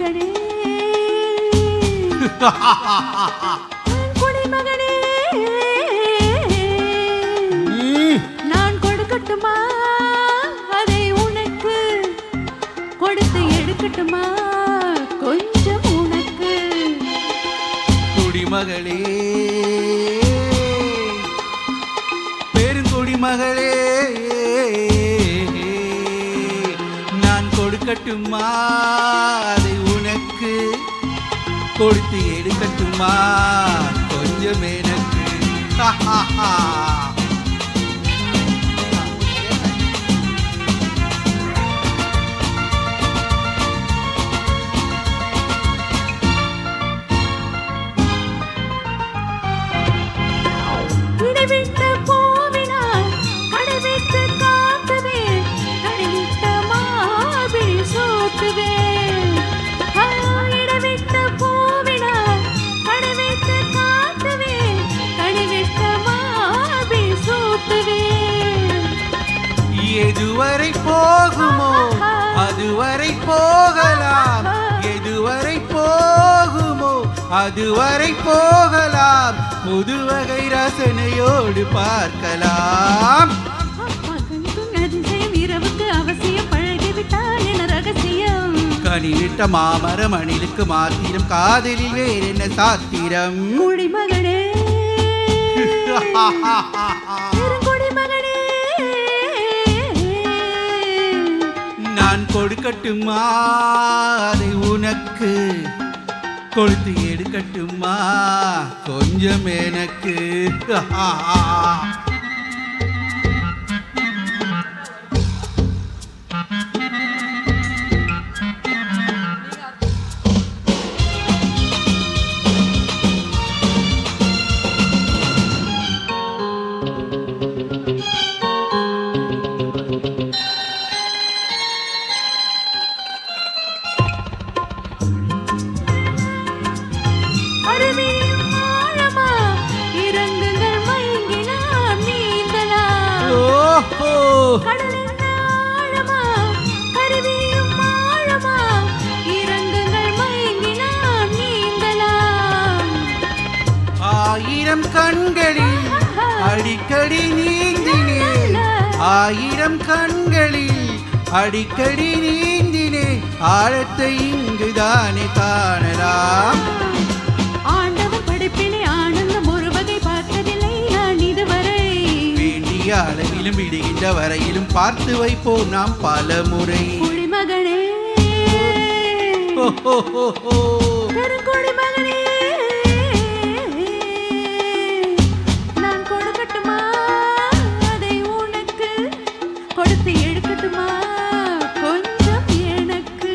குடிமகனே. குடிமகனே. நான் கொடுக்கட்டுமா? அதை உனக்கு கொடுத்து எடுக்கட்டுமா? கொஞ்சம் உனக்கு. குடிமகளே. பெருங்குடிமகளே. நான் கொடுக்கட்டுமா? அதை கொடுத்து எடுக்கட்டுமா? எதுவரை போகுமோ? அதுவரை போகலாம். எதுவரை போகுமோ? அதுவரை போகலாம். புதுவகை ரசனையோடு பார்க்கலாம். கனிவிட்ட மாமரம் அணிலுக்கு மாத்திரம். காதலில் வேற என்ன சாத்திரம்? குடிமகனே. பெருங்குடிமகனே கொடுக்கட்டுமா? அதை உனக்கு. கொடுத்து எடுக்கட்டுமா? கொஞ்சம் எனக்கு. ஆயிரம் கண்களில் அடிக்கடி நீந்தினேன் ஆயிரம் கண்களில் அடிக்கடி நீந்தினேன் ஆழத்தை இங்குதானே காணல வேண்டிய அளவிலும் விடுகின்ற வரையிலும் பார்த்து வைப்போம் நாம் பல முறை குடிமகனே. பெருங்குடிமகனே நான் கொடுக்கட்டுமா? அதை உனக்கு கொடுத்து எடுக்கட்டுமா? கொஞ்சம் எனக்கு.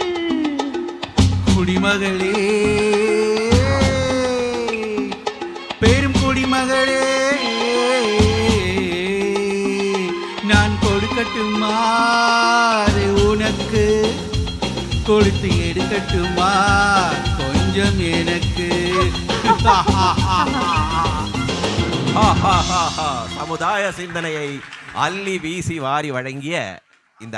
குடிமகளே. கொடுக்கட்டுமா உனக்கு. கொடுத்து எடுக்கட்டுமா? கொஞ்சம் எனக்கு. சமுதாய சிந்தனையை அள்ளி வீசி வாரி வழங்கிய